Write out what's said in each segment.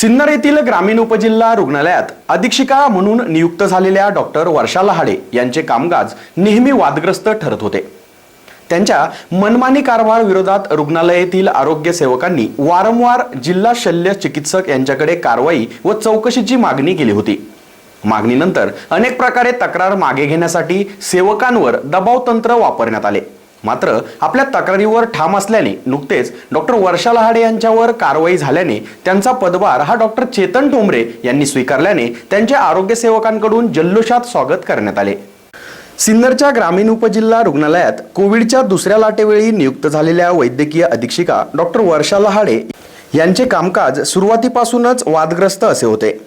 सिन्नर येथील ग्रामीण उपजिल्हा रुग्णालयात अधीक्षिका म्हणून नियुक्त झालेल्या डॉक्टर वर्षा लहाडे यांचे कामकाज नेहमी वादग्रस्त ठरत होते. त्यांच्या मनमानी कारभार विरोधात रुग्णालयातील आरोग्य सेवकांनी वारंवार जिल्हा शल्य चिकित्सक यांच्याकडे कारवाई व चौकशीची मागणी केली होती. मागणीनंतर अनेक प्रकारे तक्रार मागे घेण्यासाठी सेवकांवर दबाव तंत्र वापरण्यात आले. मात्र आपल्या तक्रारीवर ठाम असल्याने नुकतेच डॉक्टर वर्षा लहाडे यांच्यावर कारवाई झाल्याने त्यांचा पदभार हा डॉक्टर चेतन ठोंबरे यांनी स्वीकारल्याने त्यांच्या आरोग्य सेवकांकडून जल्लोषात स्वागत करण्यात आले. सिन्नरच्या ग्रामीण उपजिल्हा रुग्णालयात कोविडच्या दुसऱ्या लाटेवेळी नियुक्त झालेल्या वैद्यकीय अधीक्षिका डॉक्टर वर्षा लहाडे यांचे कामकाज सुरुवातीपासूनच वादग्रस्त असे होते.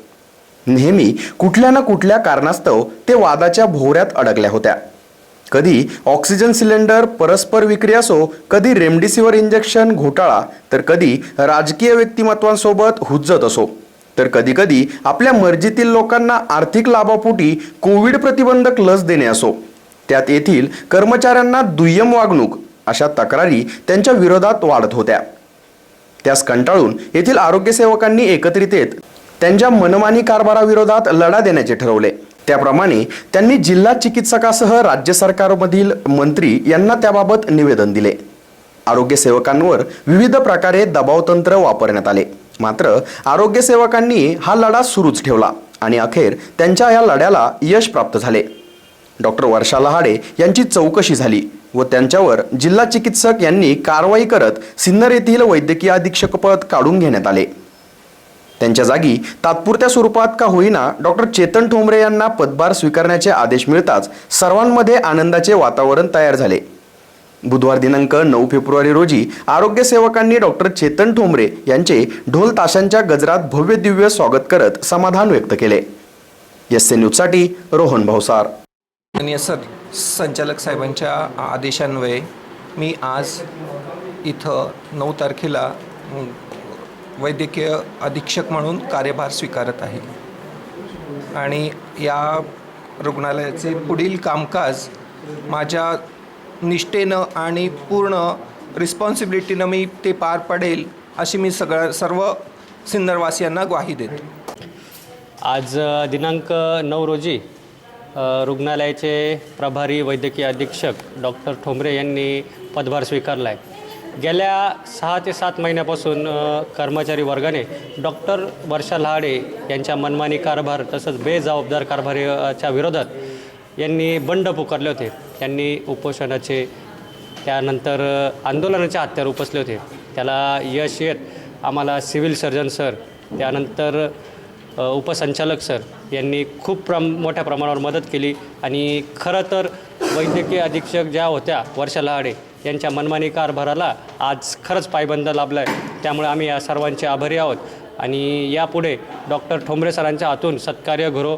नेहमी कुठल्या ना कुठल्या कारणास्तव ते वादाच्या भोवऱ्यात अडकल्या होत्या. कधी ऑक्सिजन सिलेंडर परस्पर विक्री असो कधी रेमडेसिवीर इंजेक्शन घोटाळा तर कधी राजकीय व्यक्तिमत्वांसोबत हुज्जत असो. तर कधीकधी आपल्या मर्जीतील लोकांना आर्थिक लाभापोटी कोविड प्रतिबंधक लस देणे असो. त्यात येथील कर्मचाऱ्यांना दुय्यम वागणूक अशा तक्रारी त्यांच्या विरोधात वाढत होत्या. त्यास कंटाळून येथील आरोग्यसेवकांनी एकत्रित येत त्यांच्या मनमानी कारभाराविरोधात लढा देण्याचे ठरवले. त्याप्रमाणे त्यांनी जिल्हा चिकित्सकासह राज्य सरकारमधील मंत्री यांना त्याबाबत निवेदन दिले. आरोग्य सेवकांवर विविध प्रकारे दबावतंत्र वापरण्यात आले. मात्र आरोग्य सेवकांनी हा लढा सुरूच ठेवला आणि अखेर त्यांच्या या लढ्याला यश प्राप्त झाले. डॉक्टर वर्षा लहाडे यांची चौकशी झाली व त्यांच्यावर जिल्हा चिकित्सक यांनी कारवाई करत सिन्नर येथील वैद्यकीय अधीक्षकपद काढून घेण्यात आले. त्यांच्या जागी तात्पुरत्या स्वरूपात का होईना डॉक्टर चेतन ठोंबरे यांना पदभार स्वीकारण्याचे आदेश मिळताच सर्वांमध्ये आनंदाचे वातावरण तयार झाले. बुधवार दिनांक नऊ फेब्रुवारी रोजी आरोग्य सेवकांनी डॉक्टर चेतन ठोंबरे यांचे ढोल ताशांच्या गजरात भव्य दिव्य स्वागत करत समाधान व्यक्त केले. एस सी न्यूजसाठी रोहन भावसार सर संचालक साहेबांच्या आदेशान्वये मी आज इथं नऊ तारखेला वैद्यकीय अधीक्षक म्हणून कार्यभार स्वीकारत आहे. आणि या रुग्णालयाचे पुढील कामकाज माझ्या निष्ठेनं आणि पूर्ण रिस्पॉन्सिबिलिटीनं मी ते पार पडेल अशी मी सगळ्या सर्व सिन्नरवासियांना ग्वाही देतो. आज दिनांक नऊ रोजी रुग्णालयाचे प्रभारी वैद्यकीय अधीक्षक डॉक्टर ठोंबरे यांनी पदभार स्वीकारला आहे गेल्या सहा ते सात महिन्यापासून कर्मचारी वर्गाने डॉक्टर वर्षा लहाडे यांच्या मनमानी कारभार तसंच बेजबाबदार कारभाराच्या विरोधात यांनी बंड पुकारले होते. त्यांनी उपोषणाचे त्यानंतर आंदोलनाचे हत्यार उपसले होते. त्याला यश येत आम्हाला सिव्हिल सर्जन सर त्यानंतर उपसंचालक सर यांनी खूप प्रम मोठ्या प्रमाणावर मदत केली. आणि खरं तर वैद्यकीय अधीक्षक ज्या होत्या वर्षा लहाडे यांच्या मनमानी कारभाराला आज खरंच पायबंद लाभला आहे त्यामुळे आम्ही या सर्वांचे आभारी आहोत. आणि यापुढे डॉक्टर ठोंबरे सरांच्या हातून सत्कार्य घरो.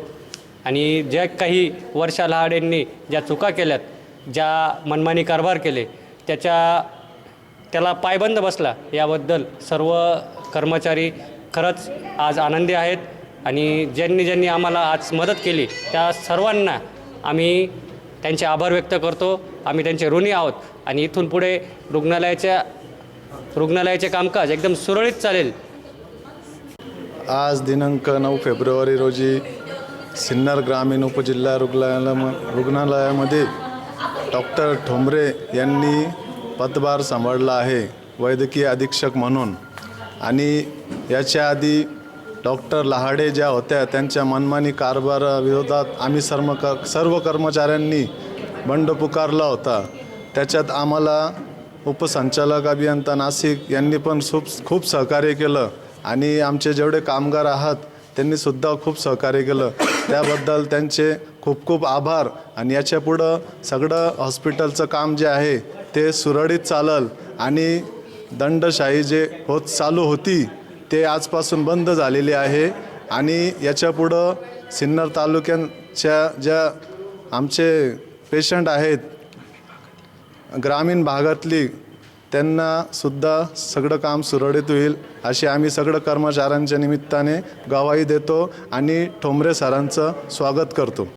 आणि ज्या काही वर्षा लहाडेंनी ज्या चुका केल्यात ज्या मनमानी कारभार केले त्याच्या त्याला पायबंद बसला याबद्दल सर्व कर्मचारी खरंच आज आनंदी आहेत. आणि ज्यांनी ज्यांनी आम्हाला आज मदत केली त्या सर्वांना आम्ही त्यांचे आभार व्यक्त करतो. आम्ही त्यांचे ऋणी आहोत. आणि इथून पुढे रुग्णालयाच्या रुग्णालयाचे कामकाज एकदम सुरळीत चालेल. आज दिनांक नऊ फेब्रुवारी रोजी सिन्नर ग्रामीण उपजिल्हा रुग्णालय रुग्णालयामध्ये डॉक्टर ठोंबरे यांनी पदभार सांभाळला आहे. वैद्यकीय अधीक्षक म्हणून. आणि याच्या आधी डॉक्टर लहाडे ज्या होत्या त्यांच्या मनमानी कारभाराविरोधात आम्ही सर्व क सर्व कर्मचाऱ्यांनी बंड पुकारला होता. त्याच्यात आम्हाला उपसंचालक अभियंता नाशिक यांनी पण खूप खूप सहकार्य केलं आणि आमचे जेवढे कामगार आहात त्यांनीसुद्धा खूप सहकार्य केलं. त्याबद्दल त्यांचे खूप खूप आभार आणि याच्यापुढं सगळं हॉस्पिटलचं काम जे आहे ते सुरळीत चालल आणि दंडशाही जे होत चालू होती ते आजपासून बंद झालेले आहे. आणि याच्यापुढं सिन्नर तालुक्यांच्या ज्या आमचे पेशंट आहेत ग्रामीण भागातली त्यांना सुद्धा सगळं काम सुरळीत होईल अशी आम्ही सगळं कर्मचाऱ्यांच्या निमित्ताने गवाही देतो आणि ठोंबरे सरांचं स्वागत करतो.